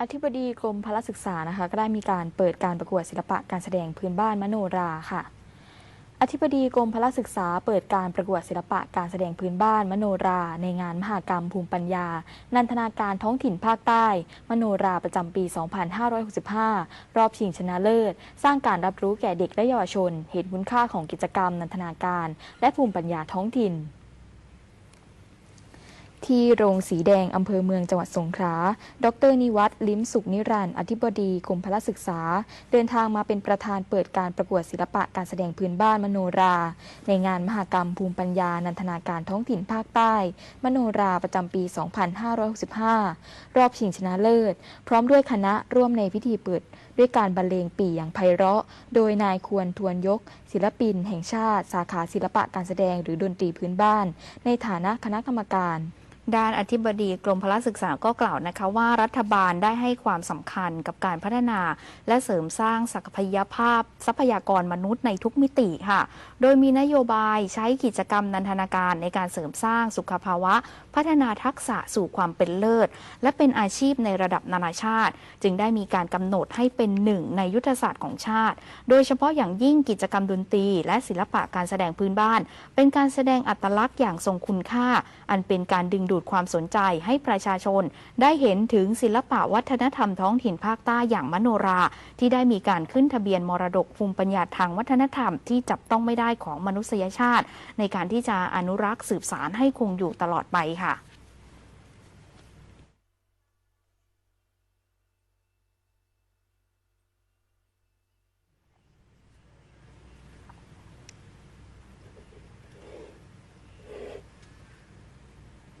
อธิบดีกรมพละศึกษานะคะก็ได้มีการเปิดการประกวดศิลปะการแสดงพื้นบ้านมโนราค่ะ อธิบดีกรมพละศึกษา เปิดการประกวดศิลปะการแสดงพื้นบ้านมโนรา ในงานมหกรรมภูมิปัญญา นันทนาการท้องถิ่นภาคใต้ มโนราประจำปี 2565 รอบชิงชนะเลิศ สร้างการรับรู้แก่เด็กและเยาวชน เห็นคุณค่าของกิจกรรมนันทนาการ และภูมิปัญญาท้องถิ่น ที่โรงสีแดงอำเภอเมืองจังหวัดสงขลา ดรนิวัฒน์ลิ้มสุขนิรันดร์อธิบดีกรมพละศึกษา เดินทางมาเป็นประธานเปิดการประกวดศิลปะการแสดงพื้นบ้านมโนรา ในงานมหกรรมภูมิปัญญานันทนาการท้องถิ่นภาคใต้ มโนราประจำปี 2565 รอบชิงชนะเลิศ พร้อมด้วยคณะร่วมในพิธีเปิด ด้วยการบรรเลงปี่อย่างไพเราะ โดยนายควรทวนยก ศิลปิน แห่งชาติ สาขาศิลปะการแสดงหรือดนตรีพื้นบ้าน ในฐานะคณะกรรมการ ด้านอธิบดีกรมพละศึกษาก็กล่าวนะคะว่ารัฐบาลได้ให้ความสำคัญกับการพัฒนา และเสริมสร้างศักยภาพ ทรัพยากรมนุษย์ในทุกมิติค่ะ โดยมีนโยบายใช้กิจกรรมนันทนาการในการเสริมสร้างสุขภาวะ พัฒนาทักษะสู่ความเป็นเลิศ และเป็นอาชีพในระดับนานาชาติ จึงได้มีการกำหนดให้เป็นหนึ่งในยุทธศาสตร์ของชาติ โดยเฉพาะอย่างยิ่งกิจกรรมดนตรีและศิลปะการแสดงพื้นบ้าน เป็นการแสดงอัตลักษณ์อย่างทรงคุณค่า อันเป็นการดึงดูดความสนใจให้ประชาชน ได้เห็นถึงศิลปะวัฒนธรรมท้องถิ่นภาคใต้อย่างมโนรา ที่ได้มีการขึ้นทะเบียนมรดกภูมิปัญญาทางวัฒนธรรมที่จับต้องไม่ได้ของมนุษยชาติ ในการที่จะอนุรักษ์สืบสารให้คงอยู่ตลอดไปค่ะ